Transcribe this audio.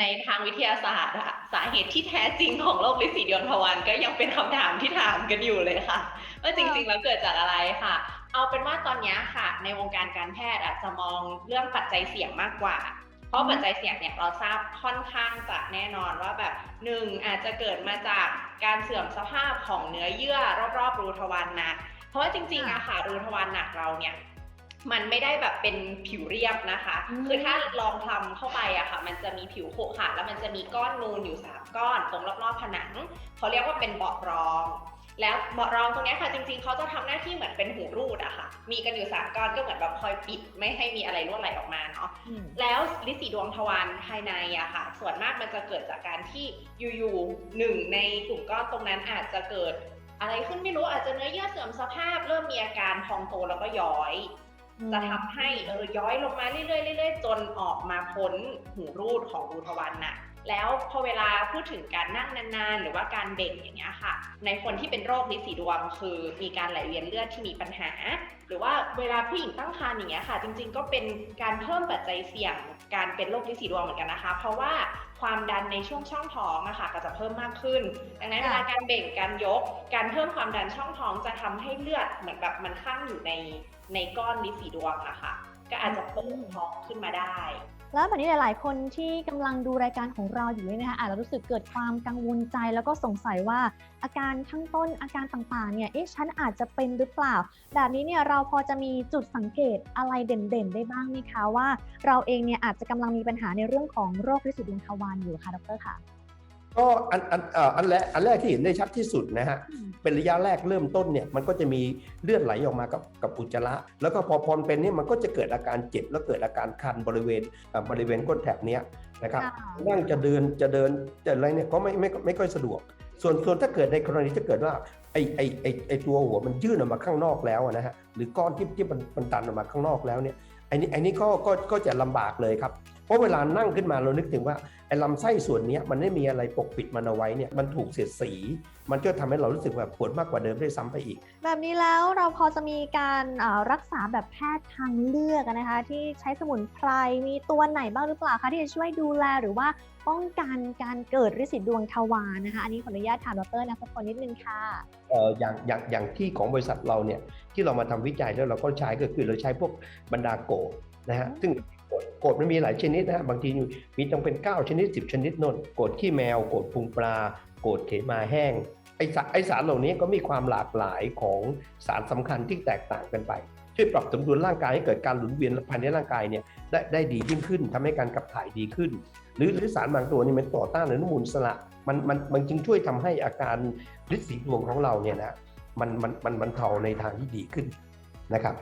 ในทางวิทยาศาสตร์อะสาเหตุที่แท้จริงของโรคลิสีดวงทวารก็ยังเป็นคำถามที่ถามกันอยู่เลยค่ะว่าจริง ๆ แล้วเกิดจากอะไรค่ะ เอาเป็นว่าตอนนี้ค่ะ ในวงการการแพทย์อาจจะมองเรื่องปัจจัยเสี่ยงมากกว่า เพราะปัจจัยเสี่ยงเนี่ยเราทราบค่อนข้างจะแน่นอนว่าแบบหนึ่งอาจจะเกิดมาจากการเสื่อมสภาพของเนื้อเยื่อรอบๆรูทวารหนักเพราะว่าจริงๆอะค่ะรูทวารหนักเราเนี่ย มันไม่ได้แบบเป็นผิวเรียบนะคะอืมคือถ้าลองทำเข้าไปอะค่ะ มันจะมีผิวขรุขระแล้วมันจะมีก้อนนูนอยู่สามก้อนตรงรอบๆผนังเขาเรียกว่าเป็นเบาะรอง แล้วเบาะรองตรงเนี้ยค่ะจริงๆเขาจะทำหน้าที่เหมือนเป็นหูรูดอะค่ะ มีกันอยู่สามก้อนก็เหมือนแบบคอยปิดไม่ให้มีอะไรรั่วไหลออกมาเนาะอืมแล้วลิสีดวงทวารภายในอะค่ะ ส่วนมากมันจะเกิดจากการที่อยู่ๆหนึ่งในกลุ่มก้อนตรงนั้นอาจจะเกิดอะไรขึ้นไม่รู้อาจจะเนื้อเยื่อเสื่อมสภาพ เริ่มมีอาการพองโตแล้วก็ย้อย จะทำให้เออย้อยลงมาเรื่อยๆเรื่อยๆจนออกมาพ้นหูรูดของรูทวารหนักแล้วพอเวลาพูดถึงการนั่งนานๆ หรือว่าการเบ่งอย่างเงี้ยค่ะ ในคนที่เป็นโรคลินสีดวงคือมีการไหลเวียนเลือดที่มีปัญหา หรือว่าเวลาผู้หญิงตั้งครรภ์อย่างเงี้ยค่ะ จริงๆ ก็เป็นการเพิ่มปัจจัยเสี่ยงการเป็นโรคลินสีดวงเหมือนกันนะคะ เพราะว่าความดันในช่วงช่องท้องอะค่ะก็จะเพิ่มมากขึ้น ดังนั้นเวลาการเบ่งการยก การเพิ่มความดันช่องท้องจะทำให้เลือดเหมือนแบบมันข้างอยู่ใน ในก้อนลิสีดวงอะค่ะ ก็อาจจะเปิดท้องขึ้นมาได้ แล้วแบบนี้หลาย ๆ คนที่กำลังดูรายการของเราอยู่เนี่ยนะคะอาจจะรู้สึกเกิดความกังวลใจแล้วก็สงสัยว่าอาการข้างต้นอาการต่าง ๆ เนี่ยเอ๊ะฉันอาจจะเป็นหรือเปล่า แบบนี้เนี่ยเราพอจะมีจุดสังเกตอะไรเด่น ๆ ได้บ้างไหมคะว่า เราเองเนี่ยอาจจะกำลังมีปัญหาในเรื่องของโรคลิสีดวงทวารอยู่ค่ะดรค่ะ ก็อันอันเอ่ออันแรกอันแรกที่เห็นได้ชัดที่สุดนะฮะอืมเป็นระยะแรกเริ่มต้นเนี่ยมันก็จะมีเลือดไหลออกมากับกับอุจจาระแล้วก็พอพรเป็นเนี่ยมันก็จะเกิดอาการเจ็บแล้วเกิดอาการคันบริเวณเอ่อบริเวณก้นแถบเนี้ยนะครับค่ะนั่งจะเดินจะเดินจะอะไรเนี่ยก็ไม่ไม่ไม่ค่อยสะดวก ส่วนส่วนถ้าเกิดในกรณีที่เกิดว่าไอไอไอไอตัวหัวมันยื่นออกมาข้างนอกแล้วอะนะฮะหรือก้อนที่ที่มันมันตันออกมาข้างนอกแล้วเนี่ยไอ้นี่ไอ้นี่ก็ก็ก็จะลำบากเลยครับ เพราะเวลานั่งขึ้นมาเรานึกถึงว่าไอ้ลำไส้ส่วนเนี้ยมันไม่มีอะไรปกปิดมันเอาไว้เนี่ยมันถูกเสียดสี มันก็ทำให้เรารู้สึกแบบปวดมากกว่าเดิมด้วยซ้ำไปอีก แบบนี้แล้วเราพอจะมีการเอ่อรักษาแบบแพทย์ทางเลือกอะนะคะ ที่ใช้สมุนไพรมีตัวไหนบ้างหรือเปล่าคะที่จะช่วยดูแลหรือว่าป้องกันการเกิดริสิดดวงทวารนะคะ อันนี้ขออนุญาตถามดรนัทพลนิดนึงค่ะเอ่ออย่างอย่างอย่างที่ของบริษัทเราเนี่ยที่เรามาทำวิจัยแล้วเราก็ใช้ก็คือเราใช้พวกบรรดาโกดนะฮะอืมซึ่งโกดโกดมันมีหลายชนิดนะฮะบางทีมีต้องเป็น 9 ชนิด 10 ชนิดโน่นโกดขี้แมวโกดพุงปลา โกดเขมาแห้งไอสารไอสารเหล่านี้ก็มีความหลากหลายของสารสำคัญที่แตกต่างกันไป ช่วยปรับสมดุลร่างกายให้เกิดการหมุนเวียนภายในร่างกายเนี่ยได้ได้ดียิ่งขึ้นทำให้การขับถ่ายดีขึ้น หรือหรือสารบางตัวนี่มันต่อต้านอนุมูลอิสระมันมันมันจึงช่วยทำให้อาการฤทธิ์สีดวงของเราเนี่ยนะมันมันมันมันเทาในทางที่ดีขึ้นนะครับ